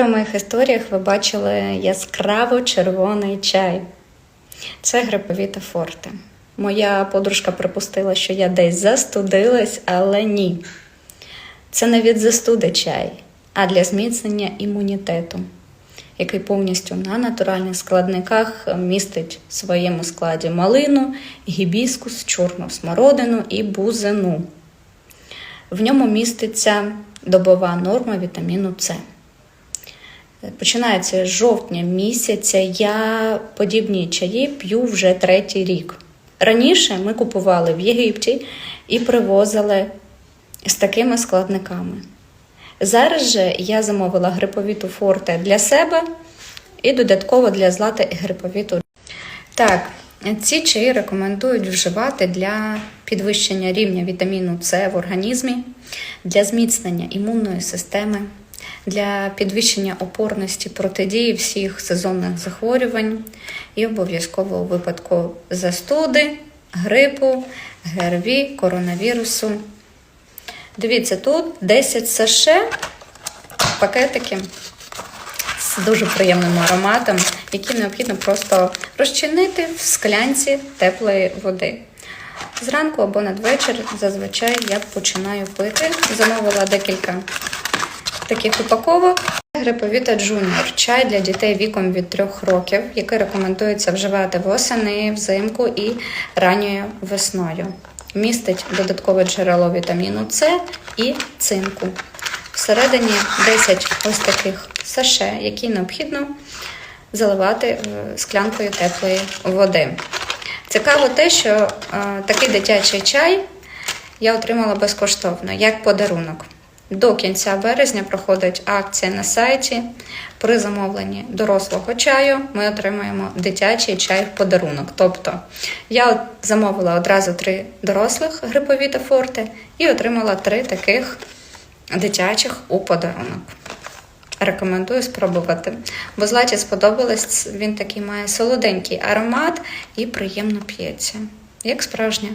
У моїх історіях ви бачили яскраво червоний чай. Це гриповіта форте. Моя подружка припустила, що я десь застудилась, але ні. Це не від застуди чай, а для зміцнення імунітету, який повністю на натуральних складниках містить в своєму складі малину, гібіскус, чорну смородину і бузину. В ньому міститься добова норма вітаміну С. Починається з жовтня місяця. Я подібні чаї п'ю вже третій рік. Раніше ми купували в Єгипті і привозили з такими складниками. Зараз же я замовила гриповіту форте для себе і додатково для злати гриповіту. Так, ці чаї рекомендують вживати для підвищення рівня вітаміну С в організмі, для зміцнення імунної системи, для підвищення опорності протидії всіх сезонних захворювань і обов'язково у випадку застуди, грипу, ГРВІ, коронавірусу. Дивіться, тут 10 саше пакетики з дуже приємним ароматом, які необхідно просто розчинити в склянці теплої води. Зранку або надвечір зазвичай я починаю пити. Замовила декілька таких упаковок. Гриповіта Джуніор чай для дітей віком від 3 років, який рекомендується вживати восени, взимку і ранньою весною. Містить додаткове джерело вітаміну С і цинку. Всередині 10 ось таких саше, які необхідно заливати е, склянкою теплої води. Цікаво те, що е, такий дитячий чай я отримала безкоштовно, як подарунок. До кінця березня проходить акція на сайті. При замовленні дорослого чаю ми отримаємо дитячий чай в подарунок. Тобто я замовила одразу три дорослих грипові та форте і отримала три таких дитячих у подарунок. Рекомендую спробувати. Бо златі сподобалось, він такий має солоденький аромат і приємно п'ється, як справжня